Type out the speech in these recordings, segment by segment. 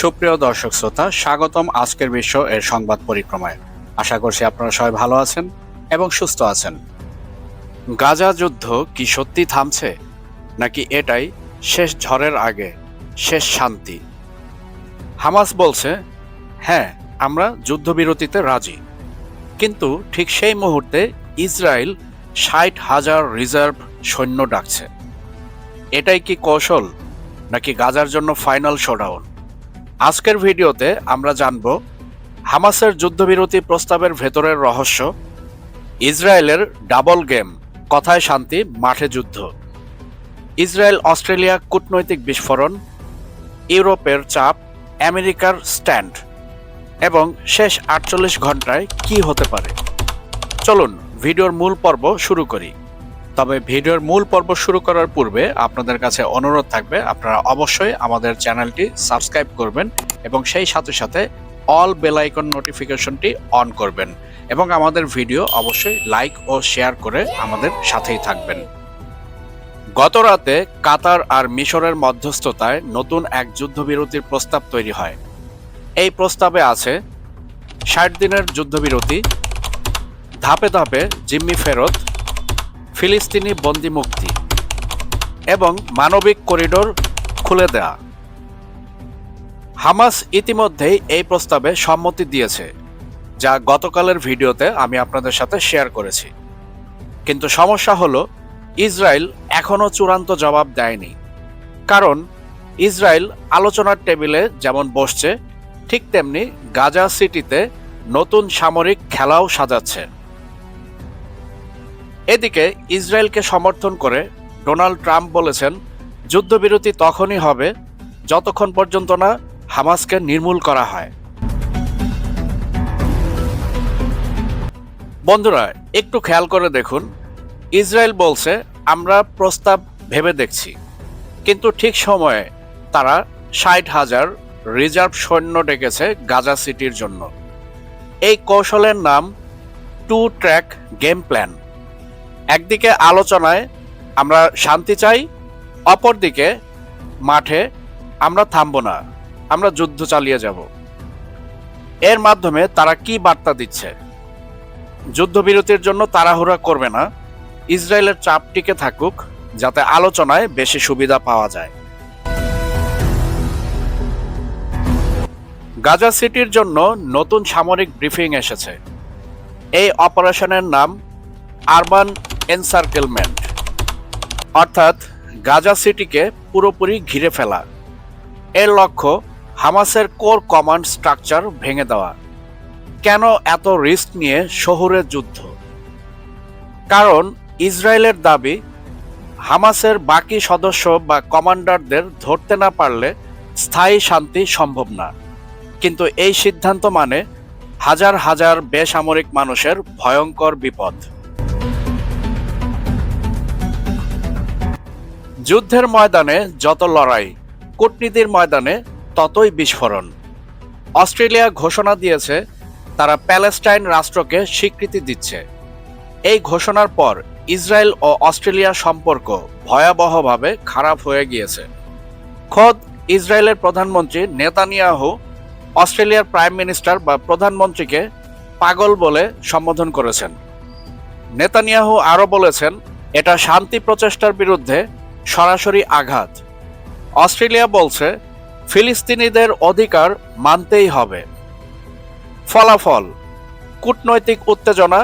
সুপ্রিয় দর্শক শ্রোতা, স্বাগতম আজকের বিশ্ব এর সংবাদ পরিক্রমায়। আশা করছি আপনারা সবাই ভালো আছেন এবং সুস্থ আছেন। গাজা যুদ্ধ কি সত্যি থামছে? নাকি এটাই শেষ ঝড়ের আগে, শেষ শান্তি? হামাস বলছে হ্যাঁ আমরা যুদ্ধবিরতিতে রাজি। কিন্তু ঠিক সেই মুহূর্তে ইসরায়েল ষাট হাজার রিজার্ভ সৈন্য ডাকছে। এটাই কি কৌশল? নাকি গাজার জন্য ফাইনাল শোডাউন? আজকের ভিডিওতে আমরা জানব হামাসের যুদ্ধবিরতি প্রস্তাবের ভেতরের রহস্য, ইসরায়েলের ডাবল গেম, কথায় শান্তি, মাঠে যুদ্ধ। ইসরায়েল অস্ট্রেলিয়া কূটনৈতিক বিস্ফোরণ, ইউরোপের চাপ, আমেরিকার স্ট্যান্ড, এবং শেষ আটচল্লিশ ঘন্টায় কি হতে পারে। চলুন, ভিডিওর মূল পর্ব শুরু করি। তবে ভিডিওর মূল পর্ব শুরু করার পূর্বে আপনাদের কাছে অনুরোধ থাকবে, আপনারা অবশ্যই আমাদের চ্যানেলটি সাবস্ক্রাইব করবেন এবং সেই সাথে সাথে অল বেল আইকন নোটিফিকেশনটি অন করবেন এবং আমাদের ভিডিও অবশ্যই লাইক ও শেয়ার করে আমাদের সাথেই থাকবেন। গত রাতে কাতার আর মিশরের মধ্যস্থতায় নতুন এক যুদ্ধবিরতির প্রস্তাব তৈরি হয়। এই প্রস্তাবে আছে, ষাট দিনের যুদ্ধবিরতি, ধাপে ধাপে জিম্মি ফেরত ফিলিস্তিনি বন্দি মুক্তি এবং মানবিক করিডোর খুলে দেয়া। হামাস ইতিমধ্যেই এই প্রস্তাবে সম্মতি দিয়েছে, যা গতকালের ভিডিওতে আমি আপনাদের সাথে শেয়ার করেছি। কিন্তু সমস্যা হলো, ইসরায়েল এখনও চূড়ান্ত জবাব দেয়নি। কারণ, ইসরায়েল আলোচনার টেবিলে যেমন বসছে, ঠিক তেমনি গাজা সিটিতে নতুন সামরিক খেলাও সাজাচ্ছে। এদিকে ইসরায়েলকে সমর্থন করে ডোনাল্ড ট্রাম্প বলেছেন, যুদ্ধবিরতি তখনই হবে যতক্ষণ পর্যন্ত না হামাসকে নির্মূল করা হয়। বন্ধুরা, একটু খেয়াল করে দেখুন, ইসরায়েল বলছে, আমরা প্রস্তাব ভেবে দেখছি। কিন্তু ঠিক সময়ে তারা ষাট হাজার রিজার্ভ সৈন্য ডেকেছে গাজা সিটির জন্য। এই কৌশলের নাম টু ট্র্যাক গেম প্ল্যান। একদিকে আলোচনায় আমরা শান্তি চাই, অপরদিকে মাঠে আমরা থামব না, আমরা যুদ্ধ চালিয়ে যাব। এর মাধ্যমে তারা কি বার্তা দিচ্ছে? যুদ্ধবিরতির জন্য তাড়াহুড়া করবে না, ইসরায়েলের চাপ টিকে থাকুক, যাতে আলোচনায় বেশি সুবিধা পাওয়া যায়। গাজা সিটির জন্য নতুন সামরিক ব্রিফিং এসেছে। এই অপারেশনের নাম আরবান এনসার্কেলমেন্ট, অর্থাৎ গাজা সিটিকে পুরোপুরি ঘিরে ফেলা। এর লক্ষ্য হামাসের কোর কমান্ড স্ট্রাকচার ভেঙে দেওয়া। কেন এত রিস্ক নিয়ে শহুরে যুদ্ধ? কারণ ইসরায়েলের দাবি, হামাসের বাকি সদস্য বা কমান্ডারদের ধরতে না পারলে স্থায়ী শান্তি সম্ভব না। কিন্তু এই সিদ্ধান্ত মানে হাজার হাজার বেসামরিক মানুষের ভয়ঙ্কর বিপদ। যুদ্ধের ময়দানে যত লড়াই, কূটনীতির ময়দানে ততই বিস্ফোরণ। অস্ট্রেলিয়া ঘোষণা দিয়েছে, তারা প্যালেস্টাইন রাষ্ট্রকে স্বীকৃতি দিচ্ছে। এই ঘোষণার পর ইসরায়েল ও অস্ট্রেলিয়ার সম্পর্ক ভয়াবহভাবে খারাপ হয়ে গিয়েছে। খোদ ইসরায়েলের প্রধানমন্ত্রী নেতানিয়াহু অস্ট্রেলিয়ার প্রাইম মিনিস্টার বা প্রধানমন্ত্রীকে পাগল বলে সম্বোধন করেছেন। নেতানিয়াহু আরও বলেছেন, এটা শান্তি প্রচেষ্টার বিরুদ্ধে সরাসরি আঘাত। অস্ট্রেলিয়া বলছে, ফিলিস্তিনিদের অধিকার মানতেই হবে। ফলাফল, কূটনৈতিক উত্তেজনা,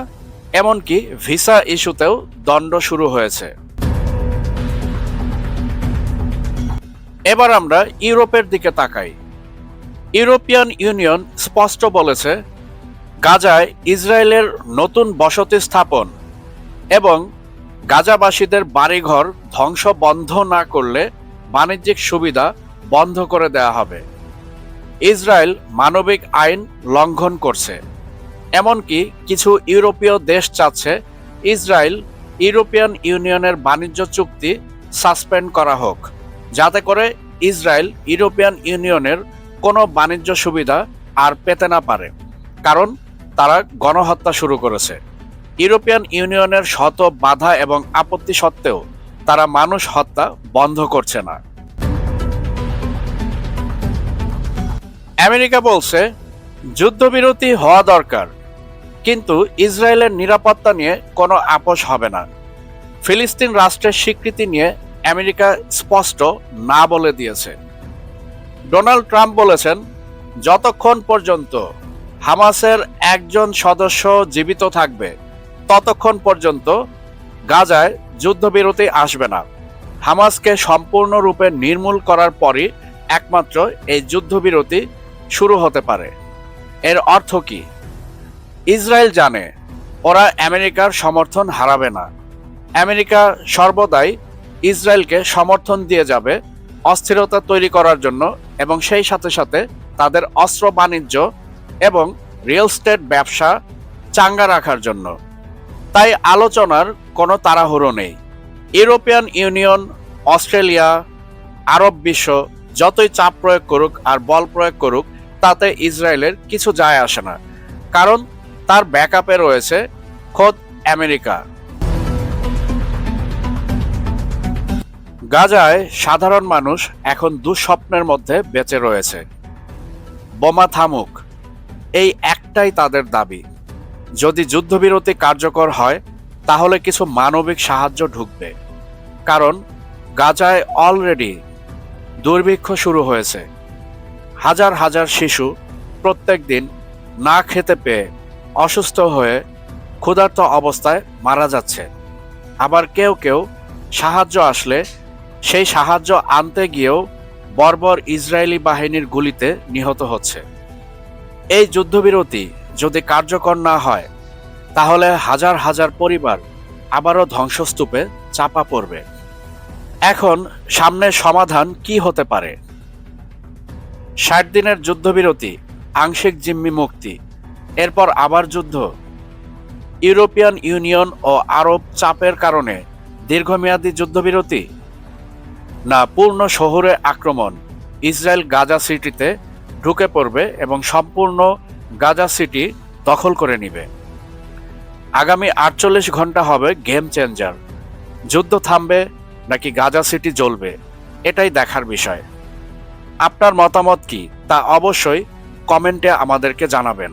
এমনকি ভিসা ইস্যুতেও দণ্ড শুরু হয়েছে। এবার আমরা ইউরোপের দিকে তাকাই। ইউরোপিয়ান ইউনিয়ন স্পষ্ট বলেছে, গাজায় ইসরায়েলের নতুন বসতি স্থাপন এবং গাজাবাসীদের বাড়িঘর ধ্বংস বন্ধ না করলে বাণিজ্যিক সুবিধা বন্ধ করে দেয়া হবে। ইসরায়েল মানবিক আইন লঙ্ঘন করছে। এমনকি কিছু ইউরোপীয় দেশ চাচ্ছে ইসরায়েল ইউরোপিয়ান ইউনিয়নের বাণিজ্য চুক্তি সাসপেন্ড করা হোক, যাতে করে ইসরায়েল ইউরোপিয়ান ইউনিয়নের কোনো বাণিজ্য সুবিধা আর পেতে না পারে, কারণ তারা গণহত্যা শুরু করেছে। ইউরোপিয়ান ইউনিয়নের শত বাধা এবং আপত্তি সত্ত্বেও তারা মানুষ হত্যা বন্ধ করছে না। আমেরিকা বলছে, যুদ্ধবিরতি হওয়া দরকার, কিন্তু ইসরায়েলের নিরাপত্তা নিয়ে কোনো আপোষ হবে না। ফিলিস্তিন রাষ্ট্রের স্বীকৃতি নিয়ে আমেরিকা স্পষ্ট না বলে দিয়েছে। ডোনাল্ড ট্রাম্প বলেছেন, যতক্ষণ পর্যন্ত হামাসের একজন সদস্য জীবিত থাকবে ততক্ষণ পর্যন্ত গাজায় যুদ্ধবিরতি আসবে না। হামাসকে সম্পূর্ণরূপে নির্মূল করার পরই একমাত্র এই যুদ্ধবিরতি শুরু হতে পারে। এর অর্থ কি? ইসরায়েল জানে, ওরা আমেরিকার সমর্থন হারাবে না। আমেরিকা সর্বদাই ইসরায়েলকে সমর্থন দিয়ে যাবে অস্থিরতা তৈরি করার জন্য এবং সেই সাথে সাথে তাদের অস্ত্র বাণিজ্য এবং রিয়েল স্টেট ব্যবসা চাঙ্গা রাখার জন্য। তাই আলোচনার কোনো তাড়াহুড়ো নেই। ইউরোপিয়ান ইউনিয়ন, অস্ট্রেলিয়া, আরব বিশ্ব যতই চাপ প্রয়োগ করুক আর বল প্রয়োগ করুক, তাতে ইসরায়েলের কিছু যায় আসে না। কারণ তার ব্যাকআপে রয়েছে খোদ আমেরিকা। গাজায় সাধারণ মানুষ এখন দুঃস্বপ্নের মধ্যে বেঁচে রয়েছে। বোমা থামুক, এই একটাই তাদের দাবি। যদি যুদ্ধবিরতি কার্যকর হয়, তাহলে কিছু মানবিক সাহায্য ঢুকবে। কারণ, গাজায় অলরেডি দুর্ভিক্ষ শুরু হয়েছে। হাজার হাজার শিশু প্রত্যেক দিন না খেতে পেয়ে অসুস্থ হয়ে ক্ষুধার্ত অবস্থায় মারা যাচ্ছে। আবার কেউ কেউ সাহায্য আসলে সেই সাহায্য আনতে গিয়েও বর্বর ইসরায়েলি বাহিনীর গুলিতে নিহত হচ্ছে। এই যুদ্ধবিরতি যদি কার্যকর না হয়, তাহলে হাজার হাজার পরিবার আবারও ধ্বংসস্তূপে চাপা পড়বে। এখন সামনের সমাধান কি হতে পারে? ষাট দিনের যুদ্ধবিরতি, আংশিক জিম্মি মুক্তি, এরপর আবার যুদ্ধ। ইউরোপিয়ান ইউনিয়ন ও আরব চাপের কারণে দীর্ঘমেয়াদী যুদ্ধবিরতি? না, পূর্ণ শহরে আক্রমণ, ইসরায়েল গাজা সিটিতে ঢুকে পড়বে এবং সম্পূর্ণ গাজা সিটি দখল করে নিবে। আগামী আটচল্লিশ ঘণ্টা হবে গেম চেঞ্জার। যুদ্ধ থামবে নাকি গাজা সিটি জ্বলবে, এটাই দেখার বিষয়। আপনার মতামত কি তা অবশ্যই কমেন্টে আমাদেরকে জানাবেন।